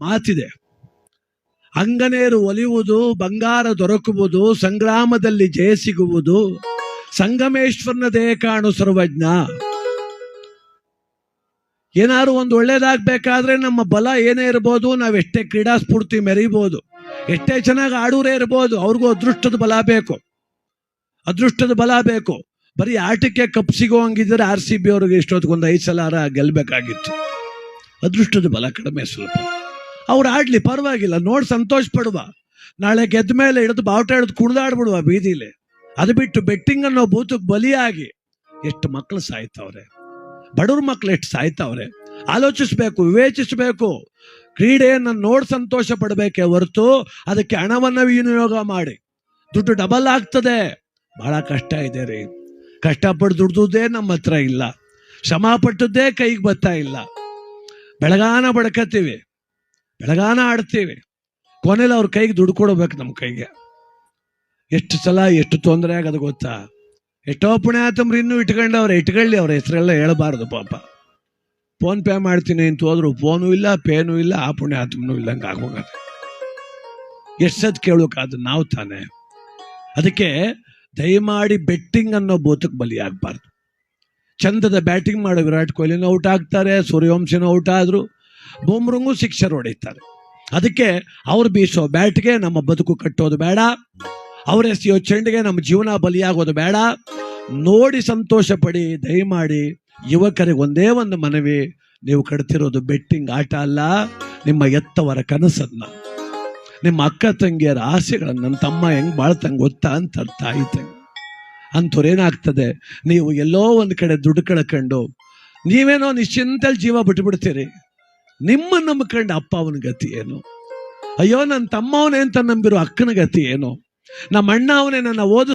ಮಾತಿದೆ. ಅಂಗನೇರು ಒಲಿಯುವುದು, ಬಂಗಾರ ದೊರಕುವುದು, ಸಂಗ್ರಾಮದಲ್ಲಿ ಜಯ ಸಿಗುವುದು, ಸಂಗಮೇಶ್ವರನ ಕಾಣು ಸರ್ವಜ್ಞ. ಏನಾದ್ರು ಒಂದು ಒಳ್ಳೇದಾಗಬೇಕಾದ್ರೆ ನಮ್ಮ ಬಲ ಏನೇ ಇರ್ಬೋದು, ನಾವು ಎಷ್ಟೇ ಕ್ರೀಡಾ ಸ್ಫೂರ್ತಿ ಮೆರೀಬೋದು, ಎಷ್ಟೇ ಚೆನ್ನಾಗಿ ಆಡೂರೇ ಇರ್ಬೋದು, ಅವ್ರಿಗೂ ಅದೃಷ್ಟದ ಬಲ ಬೇಕು. ಅದೃಷ್ಟದ ಬಲ ಬೇಕು. ಬರೀ ಆಟಕ್ಕೆ ಕಪ್ ಸಿಗೋ ಹಂಗಿದ್ರೆ ಆರ್ ಸಿ ಬಿ ಅವ್ರಿಗೆ ಇಷ್ಟೊತ್ತಿಗೆ ಒಂದು ಐದು ಸಲ ಗೆಲ್ಬೇಕಾಗಿತ್ತು. ಅದೃಷ್ಟದ ಬಲ ಕಡಿಮೆ ಸ್ವಲ್ಪ. ಅವ್ರು ಆಡ್ಲಿ, ಪರವಾಗಿಲ್ಲ. ನೋಡಿ ಸಂತೋಷ ಪಡುವ ನಾಳೆ ಗೆದ್ದ ಮೇಲೆ ಹಿಡಿದು ಬಾವುಟ ಹಿಡಿದು ಕುಣಿದಾಡ್ಬಿಡುವ ಬೀದಿಲಿ. ಅದು ಬಿಟ್ಟು ಬೆಟ್ಟಿಂಗ್ ಅನ್ನೋ ಭೂತಕ್ಕೆ ಬಲಿಯಾಗಿ ಎಷ್ಟು ಮಕ್ಕಳು ಸಾಯ್ತವ್ರೆ. ಬಡವ್ರ ಮಕ್ಕಳು ಎಷ್ಟು ಸಾಯ್ತವ್ರೆ. ಆಲೋಚಿಸ್ಬೇಕು, ವಿವೇಚಿಸಬೇಕು. ಕ್ರೀಡೆಯನ್ನು ನೋಡಿ ಸಂತೋಷ ಪಡಬೇಕೆ ಹೊರತು ಅದಕ್ಕೆ ಹಣವನ್ನು ವಿನಿಯೋಗ ಮಾಡಿ. ದುಡ್ಡು ಡಬಲ್ ಆಗ್ತದೆ. ಬಹಳ ಕಷ್ಟ ಇದೆ ರೀ. ಕಷ್ಟಪಟ್ಟು ದುಡ್ದುದೇ ನಮ್ಮ ಹತ್ರ ಇಲ್ಲ. ಶ್ರಮ ಪಟ್ಟದ್ದೇ ಕೈಗೆ ಬರ್ತಾ ಇಲ್ಲ. ಬೆಳಗಾನ ಬಡ್ಕತ್ತೀವಿ ಬೆಳಗಾನ ಆಡ್ತೇವೆ. ಕೊನೆಯಲ್ಲಿ ಅವ್ರ ಕೈಗೆ ದುಡ್ಡು ಕೊಡಬೇಕು ನಮ್ಮ ಕೈಗೆ. ಎಷ್ಟು ಸಲ, ಎಷ್ಟು ತೊಂದರೆ ಆಗೋದು ಗೊತ್ತಾ? ಎಷ್ಟೋ ಪುಣ್ಯಾತಮ್ರು ಇನ್ನೂ ಇಟ್ಕೊಂಡವ್ರೆ ಇಟ್ಕೊಳ್ಳಿ, ಅವ್ರ ಹೆಸರೆಲ್ಲ ಹೇಳಬಾರ್ದು ಪಾಪ. ಫೋನ್ ಪೇ ಮಾಡ್ತೀನಿ ಅಂತ ಹೋದ್ರು ಫೋನು ಇಲ್ಲ ಪೇನು ಇಲ್ಲ, ಆ ಪುಣ್ಯಾತಮ್ನು ಇಲ್ಲಂಗೆ ಆಗೋಗತ್ತೆ. ಎಷ್ಟು ಸತ್ ಕೇಳೋಕಾದ ನಾವು ತಾನೇ. ಅದಕ್ಕೆ ದಯಮಾಡಿ ಬೆಟ್ಟಿಂಗ್ ಅನ್ನೋ ಭೂತಕ್ಕೆ ಬಲಿಯಾಗಬಾರ್ದು ಚಂದದ ಬ್ಯಾಟಿಂಗ್ ಮಾಡೋ ವಿರಾಟ್ ಕೊಹ್ಲಿನೂ ಔಟ್ ಆಗ್ತಾರೆ, ಸೂರ್ಯವಂಶನೂ ಔಟ್ ಆದ್ರು. ಬೂಮ್ರಂಗೂ ಶಿಕ್ಷರು ಹೊಡೆಯುತ್ತಾರೆ ಅದಕ್ಕೆ ಅವ್ರು ಬೀಸೋ ಬ್ಯಾಟ್ಗೆ ನಮ್ಮ ಬದುಕು ಕಟ್ಟೋದು ಬೇಡ. ಅವ್ರ ಎಸೆಯೋ ಚೆಂಡಿಗೆ ನಮ್ಮ ಜೀವನ ಬಲಿಯಾಗೋದು ಬೇಡ. ನೋಡಿ ಸಂತೋಷ ಪಡಿ, ದಯಮಾಡಿ ಯುವಕರಿಗೆ ಒಂದೇ ಒಂದು ಮನವಿ. ನೀವು ಕಟ್ತಿರೋದು ಬೆಟ್ಟಿಂಗ್ ಆಟ ಅಲ್ಲ, ನಿಮ್ಮ ಎತ್ತವರ ಕನಸನ್ನ. ನಿಮ್ಮ ಅಕ್ಕ ತಂಗಿಯರ ಆಸೆಗಳನ್ನ ನನ್ನ ತಮ್ಮ ಹೆಂಗ್ ಬಾಳ್ತಂಗೆ ಗೊತ್ತಾ ಅಂತ ಅರ್ಥ ಆಯ್ತು ಅಂತವ್ರು ಏನಾಗ್ತದೆ, ನೀವು ಎಲ್ಲೋ ಒಂದು ಕಡೆ ದುಡ್ಡು ಕಳ್ಕೊಂಡು ನೀವೇನೋ ನಿಶ್ಚಿಂತಲ್ಲಿ ಜೀವ ಬಿಟ್ಬಿಡ್ತೀರಿ. ನಿಮ್ಮ ನಂಬ್ಕೊಂಡು ಅಪ್ಪ ಅವನ ಗತಿ ಏನು? ಅಯ್ಯೋ ನನ್ನ ತಮ್ಮವನೇ ಅಂತ ನಂಬಿರೋ ಅಕ್ಕನ ಗತಿ ಏನು? ನಮ್ಮ ಅಣ್ಣ ಅವನೇ ನನ್ನ ಓದು